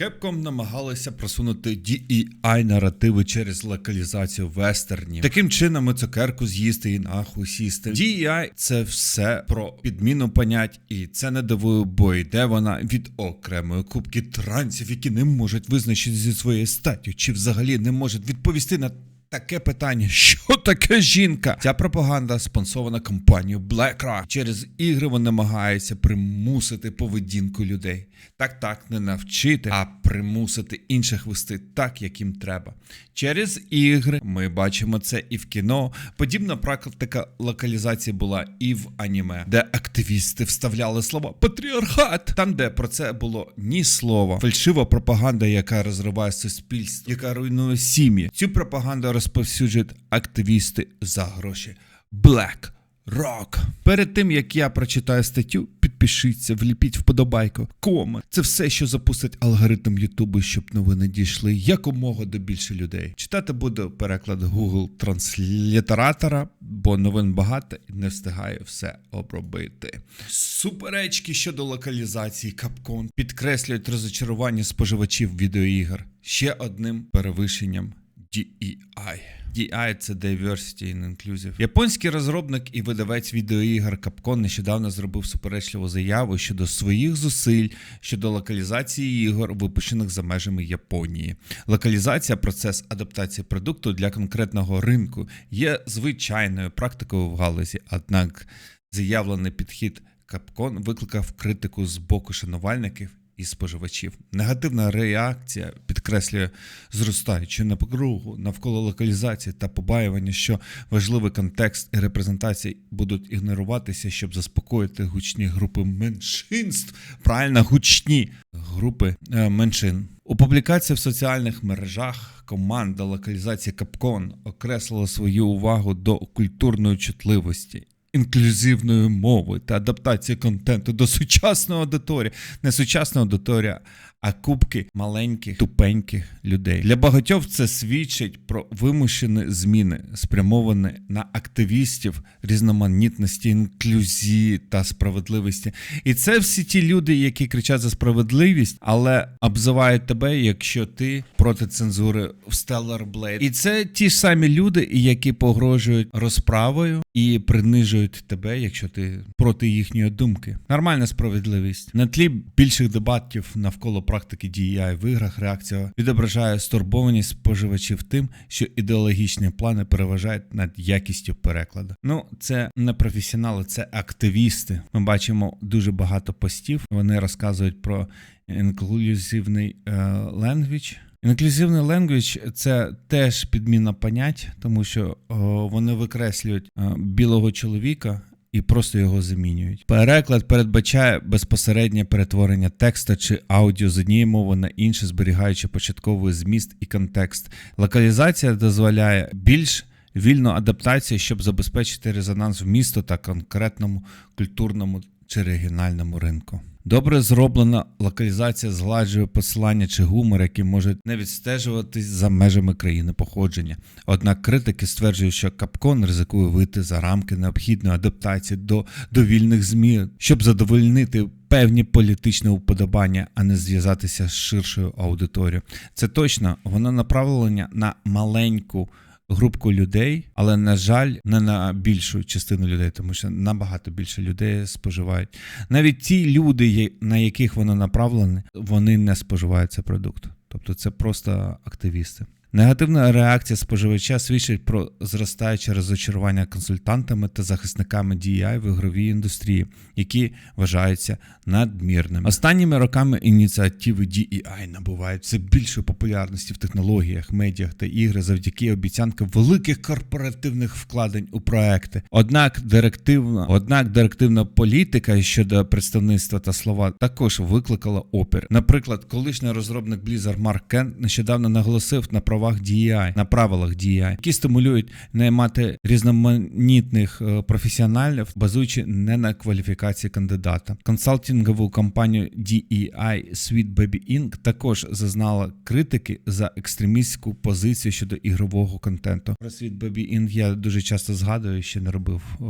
Capcom намагалися просунути DEI наративи через локалізацію вестернів. Таким чином цукерку з'їсти і нахуй сісти. DEI – це все про підміну понять, і це не дивує, бо йде вона від окремої кубки трансів, які не можуть визначити зі своєю статтю, чи взагалі не можуть відповісти на. Таке питання, що таке жінка? Ця пропаганда спонсована компанією BlackRock. Через ігри вони намагаються примусити поведінку людей. Так, так, не навчити, а примусити інших вести так, як їм треба. Через ігри ми бачимо це і в кіно. Подібна практика локалізації була і в аніме, де активісти вставляли слова патріархат, там, де про це було ні слова. Фальшива пропаганда, яка розриває суспільство, яка руйнує сім'ї. Цю пропаганду розповсюджують активісти за гроші. Black Rock. Перед тим як я прочитаю статтю, підпишіться, вліпіть вподобайку, кома. Це все, що запустить алгоритм Ютубу, щоб новини дійшли якомога до більше людей. Читати буду переклад Google транслітератора, бо новин багато і не встигаю все обробити. Суперечки щодо локалізації Capcom підкреслюють розочарування споживачів відеоігр ще одним перевищенням DEI. DEI – це Diversity and Inclusive. Японський розробник і видавець відеоігр Capcom нещодавно зробив суперечливу заяву щодо своїх зусиль щодо локалізації ігор, випущених за межами Японії. Локалізація процес адаптації продукту для конкретного ринку є звичайною практикою в галузі, однак заявлений підхід Capcom викликав критику з боку шанувальників і споживачів. Негативна реакція підкреслює зростаючу напругу навколо локалізації та побоювання, що важливий контекст і репрезентації будуть ігноруватися, щоб заспокоїти гучні групи меншинств. Правильно, гучні групи е, меншин. У публікації в соціальних мережах команда локалізації Capcom окреслила свою увагу до культурної чутливості інклюзивної мови та адаптації контенту до сучасної аудиторії, не сучасна аудиторія, а кубки маленьких, тупеньких людей. Для багатьох це свідчить про вимушені зміни, спрямовані на активістів різноманітності, інклюзії та справедливості. І це всі ті люди, які кричать за справедливість, але обзивають тебе, якщо ти проти цензури в Stellar Blade. І це ті ж самі люди, які погрожують розправою і принижують тебе, якщо ти проти їхньої думки. Нормальна справедливість. На тлі більших дебатів навколо практики DEI в іграх реакція відображає стурбованість споживачів тим, що ідеологічні плани переважають над якістю перекладу. Ну, це не професіонали, це активісти. Ми бачимо дуже багато постів. Вони розказують про інклюзивний е, language. Інклюзивний language – це теж підміна понять, тому що о, вони викреслюють е, білого чоловіка і просто його замінюють. Переклад передбачає безпосереднє перетворення текста чи аудіо з однієї мови на інше, зберігаючи початковий зміст і контекст. Локалізація дозволяє більш вільну адаптацію, щоб забезпечити резонанс в місто та конкретному культурному чи регіональному ринку. Добре зроблена локалізація згладжує посилання чи гумор, які можуть не відстежуватись за межами країни походження. Однак критики стверджують, що Капкон ризикує вийти за рамки необхідної адаптації до довільних ЗМІ, щоб задовольнити певні політичні уподобання, а не зв'язатися з ширшою аудиторією. Це точно воно направлення на маленьку групку людей, але на жаль, не на більшу частину людей, тому що набагато більше людей споживають. Навіть ті люди, на яких воно направлене, вони не споживають цей продукт. Тобто це просто активісти. Негативна реакція споживача свідчить про зростаюче розочарування консультантами та захисниками DEI в ігровій індустрії, які вважаються надмірними. Останніми роками ініціативи DEI набувають все більшої популярності в технологіях, медіах та ігри завдяки обіцянкам великих корпоративних вкладень у проекти. Однак директивна, однак директивна політика щодо представництва та слова також викликала опір. Наприклад, колишній розробник Blizzard Марк Кент нещодавно наголосив на правах DEI, на правилах DEI, які стимулюють наймати різноманітних е, професіоналів, базуючи не на кваліфікації кандидата. Консалтингову компанію DEI Sweet Baby Inc. також зазнала критики за екстремістську позицію щодо ігрового контенту. Про Sweet Baby Inc. я дуже часто згадую, ще не робив о,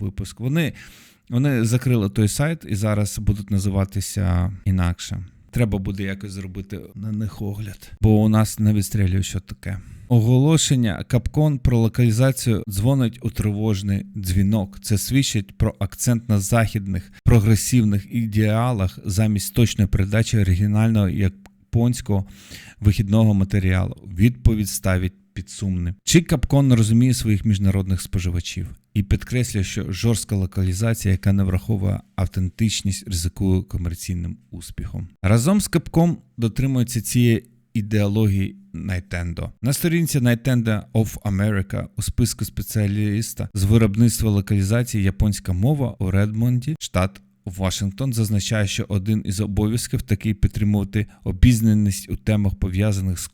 випуск. Вони вони закрили той сайт і зараз будуть називатися інакше. Треба буде якось зробити на них огляд, бо у нас не відстрілює, що таке. Оголошення Капкон про локалізацію дзвонить у тривожний дзвінок. Це свідчить про акцент на західних прогресивних ідеалах замість точної передачі оригінального японського вихідного матеріалу. Відповідь ставить під сумним. Чи Капкон розуміє своїх міжнародних споживачів і підкреслює, що жорстка локалізація, яка не враховує автентичність, ризикує комерційним успіхом. Разом з Капком дотримується цієї ідеології Nintendo. На сторінці Nintendo of America у списку спеціаліста з виробництва локалізації японська мова у Редмонді, штат Вашингтон, зазначає, що один із обов'язків такий підтримувати обізнаність у темах пов'язаних з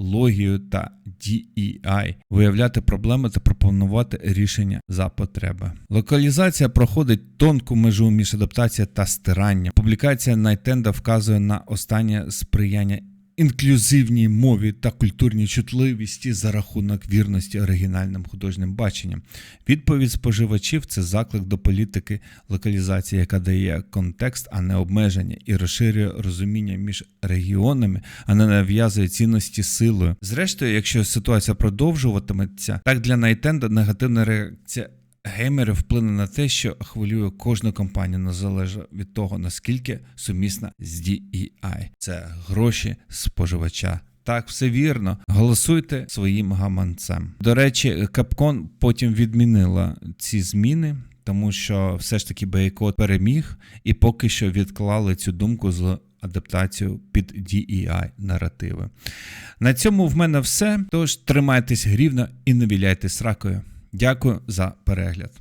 культурологією та DEI, виявляти проблеми та пропонувати рішення за потреби. Локалізація проходить тонку межу між адаптацією та стиранням. Публікація Найтенда вказує на останнє сприяння інклюзивній мові та культурній чутливісті за рахунок вірності оригінальним художнім баченням. Відповідь споживачів це заклик до політики локалізації, яка дає контекст, а не обмеження, і розширює розуміння між регіонами, а не нав'язує цінності силою. Зрештою, якщо ситуація продовжуватиметься, так для Nintendo негативна реакція. Геймери вплине на те, що хвилює кожну компанію незалежно від того, наскільки сумісна з DEI. Це гроші споживача. Так, все вірно. Голосуйте своїм гаманцем. До речі, Capcom потім відмінила ці зміни, тому що все ж таки бойкот переміг, і поки що відклали цю думку з адаптацію під DEI наративи. На цьому в мене все. Тож тримайтесь грівно і не віляйте сракою. Дякую за перегляд.